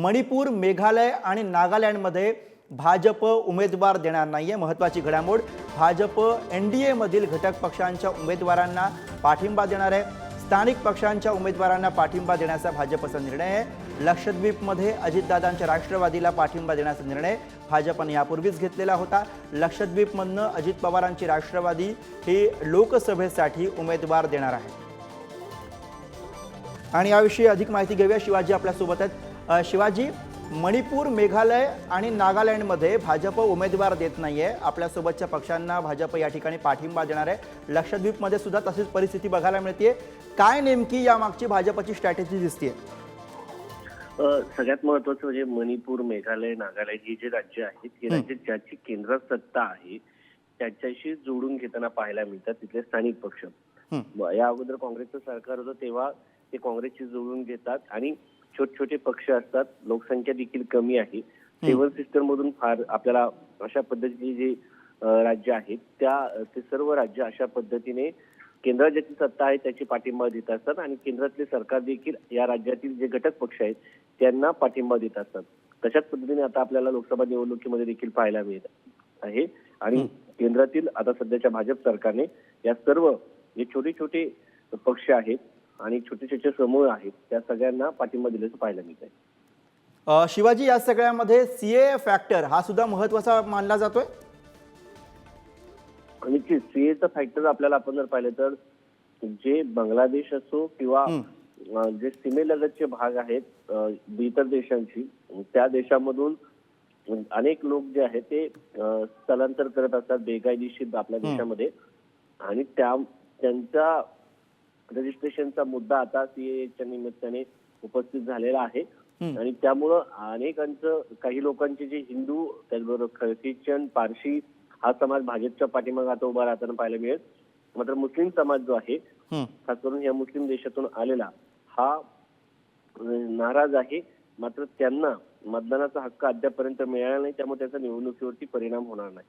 मणिपूर मेघालय आणि नागालँडमध्ये भाजप उमेदवार देणार नाहीये. महत्त्वाची घडामोड भाजप एन डी एमधील घटक पक्षांच्या उमेदवारांना पाठिंबा देणार आहे. स्थानिक पक्षांच्या उमेदवारांना पाठिंबा देण्याचा भाजपचा निर्णय आहे. लक्षद्वीपमध्ये अजितदादांच्या राष्ट्रवादीला पाठिंबा देण्याचा निर्णय भाजपने यापूर्वीच घेतलेला होता. लक्षद्वीपमधनं अजित पवारांची राष्ट्रवादी ही लोकसभेसाठी उमेदवार देणार आहे. आणि याविषयी अधिक माहिती घेऊया. शिवाजी आपल्यासोबत आहेत. शिवाजी मणिपूर मेघालय आणि नागालँडमध्ये भाजप उमेदवार देत नाहीये. आपल्यासोबतच्या पक्षांना भाजप या ठिकाणी पाठिंबा देणार आहे. लक्षद्वीपमध्ये सुद्धा तशीच परिस्थिती बघायला मिळते काय नेमकी यामागची भाजपची स्ट्रॅटेजी दिसते सगळ्यात महत्वाचं म्हणजे मणिपूर मेघालय नागालँड ही जी राज्य आहेत ही राज्य ज्याची केंद्रात सत्ता आहे त्याच्याशी जोडून घेताना पाहायला मिळतात तिथले स्थानिक पक्ष. या अगोदर काँग्रेसचं सरकार होतं तेव्हा ते काँग्रेसशी जोडून घेतात आणि छोटे छोटे पक्ष असतात लोकसंख्या देखील कमी आहे. सेवन सिस्टम मधून फार आपल्याला अशा पद्धतीची जी राज्य आहेत त्या ते सर्व राज्य अशा पद्धतीने केंद्रात ज्याची सत्ता आहे त्याची पाठिंबा देत असतात आणि केंद्रातले सरकार देखील या राज्यातील जे घटक पक्ष आहेत त्यांना पाठिंबा देत असतात. तशाच पद्धतीने आता आपल्याला लोकसभा निवडणुकीमध्ये देखील पाहायला मिळत आहे आणि केंद्रातील आता सध्याच्या भाजप सरकारने या सर्व जे छोटे छोटे पक्ष आहेत आणि छोटे छोटे समूह आहेत त्या सगळ्यांना पाठिंबा दिल्याचं पाहायला मिळत आहे शिवाजी या सगळ्यामध्ये सी ए फॅक्टर हा सुद्धा महत्त्वाचा मानला जातोय? आणि सीएचा फॅक्टर आपल्याला आपण जर पाहिलं तर जे बांगलादेश असो किंवा जे सीमेलगतचे भाग आहेत इतर देशांची त्या देशामधून अनेक लोक जे आहेत ते स्थलांतर करत असतात बेकायदेशीर आपल्या देशामध्ये. आणि त्या त्यांचा रजिस्ट्रेशनचा मुद्दा आता सीएच्या निमित्ताने उपस्थित झालेला आहे. आणि त्यामुळं अनेकांचं काही लोकांचे जे हिंदू त्याचबरोबर ख्रिश्चन पारशी हा समाज भाजपच्या पाठीमागे आता उभा राहताना पाहायला मिळेल. मात्र मुस्लिम समाज जो आहे. खास करून या मुस्लिम देशातून आलेला हा नाराज आहे. मात्र त्यांना मतदानाचा हक्क अद्यापर्यंत मिळाला नाही त्यामुळे त्याचा निवडणुकीवरती परिणाम होणार नाही.